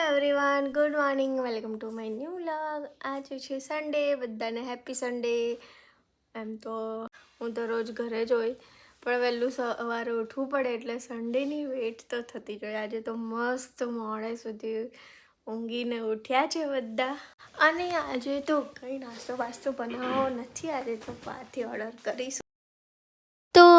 Everyone good morning welcome to my new vlog આજે છે Sunday બધાને હેપી સન્ડે એમ તો હું તો રોજ ઘરે જ હોય, પણ વહેલું સવારે ઉઠવું પડે એટલે સન્ડેની વેટ તો થતી જોઈએ આજે તો મસ્ત મોડે સુધી ઊંઘીને ઉઠ્યા છે બધા. અને આજે તો કંઈ નાસ્તો વાસ્તો બનાવવો નથી, આજે તો બહારથી ઓર્ડર કરીશું.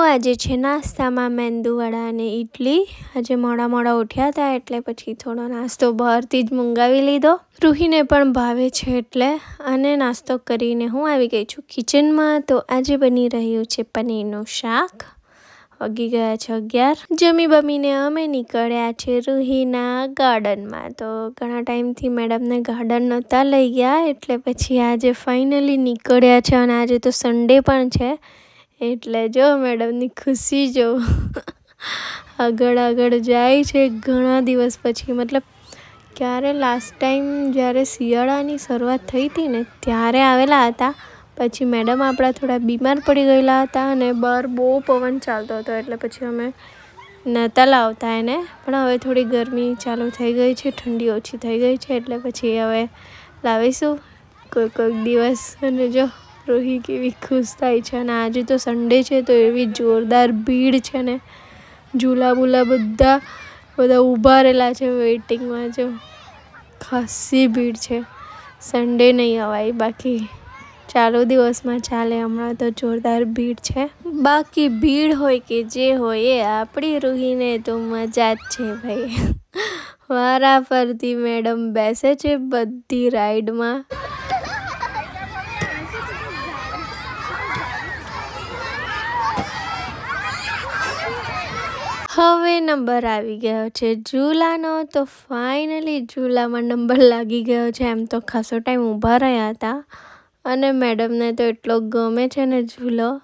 આજે છે નાસ્તામાં મેંદુવડા અને ઇડલી આજે મોડા મોડા ઉઠ્યા હતા એટલે પછી થોડો નાસ્તો બહારથી જ મંગાવી લીધો. રૂહીને પણ ભાવે છે એટલે અને નાસ્તો કરીને હું આવી ગઈ છું કિચનમાં. તો આજે બની રહ્યું છે પનીરનું શાક. વાગી ગયા છે અગિયાર. જમી બમીને અમે નીકળ્યા છે રૂહીના ગાર્ડનમાં. તો ઘણા ટાઈમથી મેડમને ગાર્ડન નહોતા લઈ ગયા એટલે પછી આજે ફાઇનલી નીકળ્યા છે અને આજે તો સન્ડે પણ છે. એટલે જો મેડમની ખુશી જો આગળ આગળ જાય છે, ઘણા દિવસ પછી, મતલબ ક્યારે લાસ્ટ ટાઈમ જ્યારે શિયાળાની શરૂઆત થઈ હતી ને, ત્યારે આવેલા હતા. પછી મેડમ આપણા થોડા બીમાર પડી ગયેલા હતા અને બહાર બહુ પવન ચાલતો હતો, એટલે પછી અમે નહોતા લાવતા એને. પણ હવે થોડી ગરમી ચાલુ થઈ ગઈ છે, ઠંડી ઓછી થઈ ગઈ છે, એટલે પછી હવે લાવીશું કોઈ કોઈક દિવસ. અને જો રોહી કેવી ખુશ થાય છે અને આજે તો સન્ડે છે તો એવી જોરદાર ભીડ છે ને. ઝૂલા બુલા બધા બધા ઊભા રહેલા છે વેઇટિંગમાં જો. ખાસી ભીડ છે. સન્ડે નહીં અવાય બાકી. ચાલુ દિવસમાં ચાલે હમણાં તો જોરદાર ભીડ છે. બાકી ભીડ હોય કે જે હોય એ આપણી રૂહીને તો મજા જ છે ભાઈ. વારા ફરતી મેડમ બેસે છે બધી રાઈડમાં. હવે નંબર આવી ગયો છે ઝૂલાનો તો ફાઇનલી ઝૂલામાં નંબર લાગી ગયો છે. એમ તો ખાસો ટાઈમ ઊભા રહ્યા હતા. અને મેડમને તો એટલો ગમે છે ને ઝૂલો.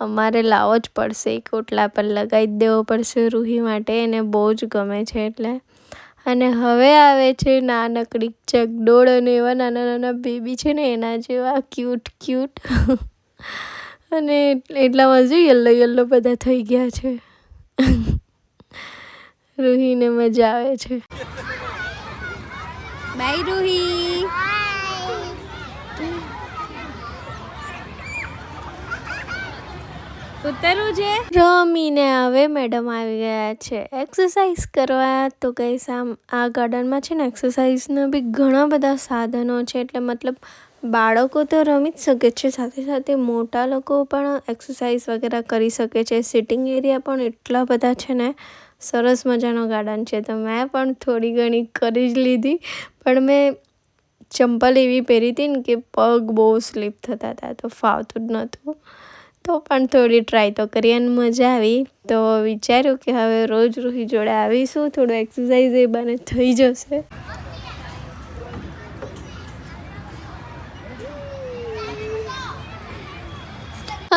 અમારે લાવવો જ પડશે એક ઓટલા પર લગાવી દેવો પડશે રૂહી માટે, એને બહુ જ ગમે છે એટલે. અને હવે આવે છે નાનકડી ચકડોળ અને એવા નાના નાના બેબી છે ને, એના જેવા ક્યુટ ક્યુટ. અને એટલામાં જ યલ્લો યલ્લો બધા થઈ ગયા છે. રૂહીને મજા આવે છે. બાય રૂહી. ઉતરવું છે? રમીને હવે મેડમ આવી ગયા છે. એક્સરસાઇઝ કરવા. તો કઈ આમ આ ગાર્ડનમાં છે ને એક્સરસાઇઝના બી ઘણા બધા સાધનો છે. એટલે મતલબ બાળકો તો રમી જ શકે છે. સાથે સાથે મોટા લોકો પણ એક્સરસાઇઝ વગેરે કરી શકે છે. સિટિંગ એરિયા પણ એટલા બધા છે ને, સરસ મજાનો ગાર્ડન છે. તો મેં પણ થોડી ઘણી કરી જ લીધી. પણ મેં ચંપલ એવી પહેરી હતી ને કે પગ બહુ સ્લીપ થતા હતા, તો ફાવતું જ નહોતું. તો પણ થોડી ટ્રાય તો કરી અને મજા આવી. તો વિચાર્યું કે હવે રોજ રોહી જોડે આવીશું, થોડું એક્સરસાઇઝ એ બને થઈ જશે.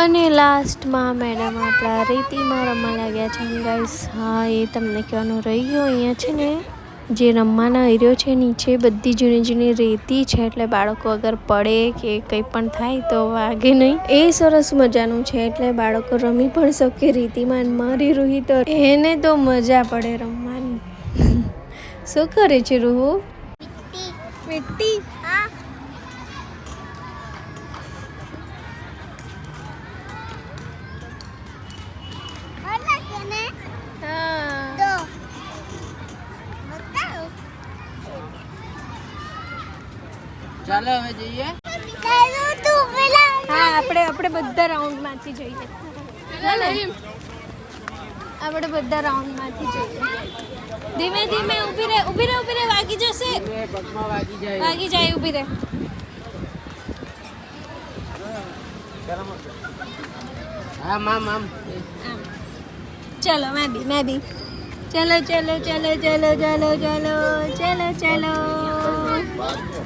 અને લાસ્ટમાં મેડમ આપણા રીતિમાં રમવા લાગ્યા છે. ગાઈસ હા એ તમને કહેવાનું રહી ગયું. અહીંયા છે ને જે રમવાના એરિયો છે નીચે બધી જૂની જૂની રેતી છે. એટલે બાળકો અગર પડે કે કંઈ પણ થાય તો વાગે નહીં. એ સરસ મજાનું છે. એટલે બાળકો રમી પણ શકે રીતિમાં મારી રૂહી તો એને તો મજા પડે રમવાની. શું કરે છે રૂહુ? મિટ્ટી ચાલો હવે જઈએ. હા આપણે આપણે બધા રાઉન્ડમાંથી જઈએ. આપણે બધા રાઉન્ડમાંથી જઈએ. ધીમે ધીમે ઊભી રહે ઊભી રહે ઊભી રહે વાગી જશે. બે પગમાં વાગી જાય. વાગી જાય ઊભી રહે. હા મામ આમ ચલો મેં બી મેં બી. ચલો ચલો ચલો ચલો ચલો ચલો ચલો ચલો. મજા આવે મમ્મી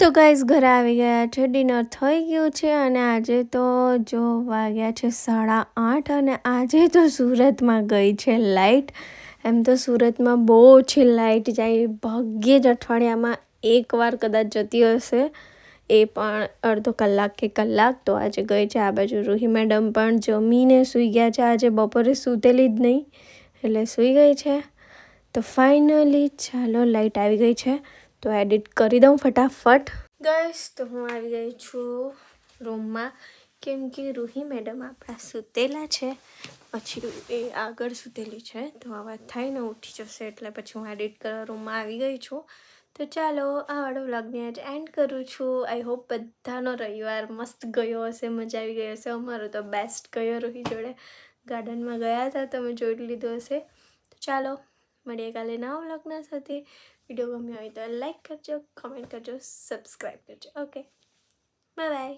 તો ગાઈઝ ઘરે આવી ગયા છે ડિનર થઈ ગયું છે અને આજે તો જો વાગ્યા છે સાડા આઠ અને આજે તો સુરતમાં ગઈ છે લાઇટ એમ તો સુરતમાં બહુ ઓછી લાઈટ જાય ભાગ્યે જ અઠવાડિયામાં એકવાર કદાચ જતી હશે. એ પણ અડધો કલાક કે કલાક તો આજે ગઈ છે આ બાજુ રૂહી મેડમ પણ જમીને સૂઈ ગયા છે. આજે બપોરે સૂતેલી જ નહીં, એટલે સૂઈ ગઈ છે. તો ફાઇનલી ચાલો લાઈટ આવી ગઈ છે, તો એડિટ કરી દઉં ફટાફટ. ગઈશ તો હું આવી ગઈ છું રૂમમાં, કેમ કે રૂહી મેડમ આપણા સૂતેલા છે. પછી એ આગળ સૂતેલી છે, તો અવાજ થાય ને ઉઠી જશે, એટલે પછી હું એડિટ કરવા રૂમમાં આવી ગઈ છું. તો ચાલો આ વાળો વ્લોગને આજ એન્ડ કરું છું. આઈ હોપ બધાનો રવિવાર મસ્ત ગયો હશે, મજા આવી ગઈ હશે. અમારો તો બેસ્ટ ગયો રોહિત જોડે. ગાર્ડનમાં ગયા હતા તમે જોઈ લીધું હશે. તો ચાલો, મળીએ કાલે નવા વ્લોગના સાથે. વીડિયો ગમ્યો હોય તો લાઈક કરજો કમેન્ટ કરજો સબસ્ક્રાઈબ કરજો. Okay bye bye